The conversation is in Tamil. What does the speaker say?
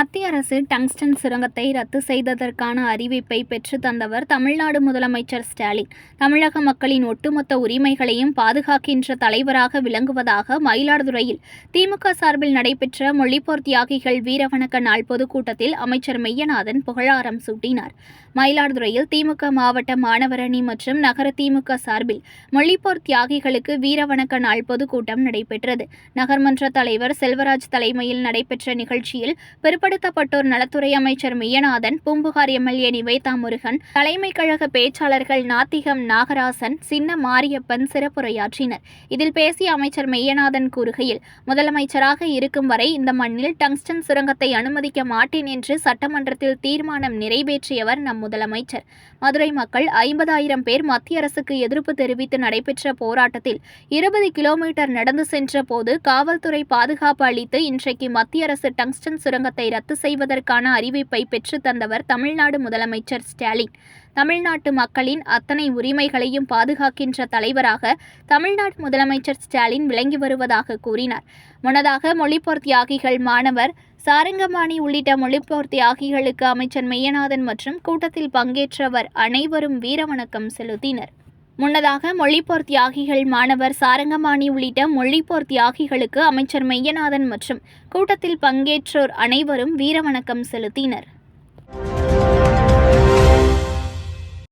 மத்திய அரசு டங்ஸ்டன் சுரங்கத்தை ரத்து செய்ததற்கான அறிவிப்பை பெற்று தந்தவர் தமிழ்நாடு முதலமைச்சர் ஸ்டாலின். தமிழக மக்களின் ஒட்டுமொத்த உரிமைகளையும் பாதுகாக்கின்ற தலைவராக விளங்குவதாக மயிலாடுதுறையில் திமுக சார்பில் நடைபெற்ற மொழிப்போர் தியாகிகள் வீரவணக்க நாள் பொதுக்கூட்டத்தில் அமைச்சர் மெய்யநாதன் புகழாரம் சூட்டினார். மயிலாடுதுறையில் திமுக மாவட்ட மாணவரணி மற்றும் நகர திமுக சார்பில் மொழிப்போர் தியாகிகளுக்கு வீரவணக்க நாள் பொதுக்கூட்டம் நடைபெற்றது. நகர்மன்ற தலைவர் செல்வராஜ் தலைமையில் நடைபெற்ற நிகழ்ச்சியில் பிற்படுத்தப்பட்டோர் நலத்துறை அமைச்சர் மெய்யநாதன் பூம்புகார் எம்எல்ஏ நிவேதா முருகன் தலைமை கழக பேச்சாளர்கள் நாத்திகம் நாகராசன் சின்ன மாரியப்பன் சிறப்புரையாற்றினர். இதில் பேசிய அமைச்சர் மெய்யநாதன் கூறுகையில் முதலமைச்சராக இருக்கும் வரை இந்த மண்ணில் டங்ஸ்டன் சுரங்கத்தை அனுமதிக்க மாட்டேன் என்று சட்டமன்றத்தில் தீர்மானம் நிறைவேற்றியவர் நம் முதலமைச்சர். மதுரை மக்கள் ஐம்பதாயிரம் பேர் மத்திய அரசுக்கு எதிர்ப்பு தெரிவித்து நடைபெற்ற போராட்டத்தில் இருபது கிலோமீட்டர் நடந்து சென்ற போது காவல்துறை பாதுகாப்பு அளித்து இன்றைக்கு மத்திய அரசு டங்ஸ்டன் சுரங்கத்தை ரத்து செய்வதற்கான அறிவிப்பை பெற்றுத்தந்தவர் தமிழ்நாடு முதலமைச்சர் ஸ்டாலின். தமிழ்நாட்டு மக்களின் அத்தனை உரிமைகளையும் பாதுகாக்கின்ற தலைவராக தமிழ்நாடு முதலமைச்சர் ஸ்டாலின் விளங்கி வருவதாக கூறினார். முன்னதாக மொழிப்போர் தியாகிகள் மாணவர் சாரங்கபாணி உள்ளிட்ட மொழிப்போர் தியாகிகளுக்கு அமைச்சர் மெய்யநாதன் மற்றும் கூட்டத்தில் பங்கேற்றவர் அனைவரும் வீரவணக்கம் செலுத்தினர். முன்னதாக மொழிப்போர் தியாகிகள் மாணவர் சாரங்கபாணி உள்ளிட்ட மொழிப்போர் தியாகிகளுக்கு அமைச்சர் மெய்யநாதன் மற்றும் கூட்டத்தில் பங்கேற்றோர் அனைவரும் வீரவணக்கம் செலுத்தினர்.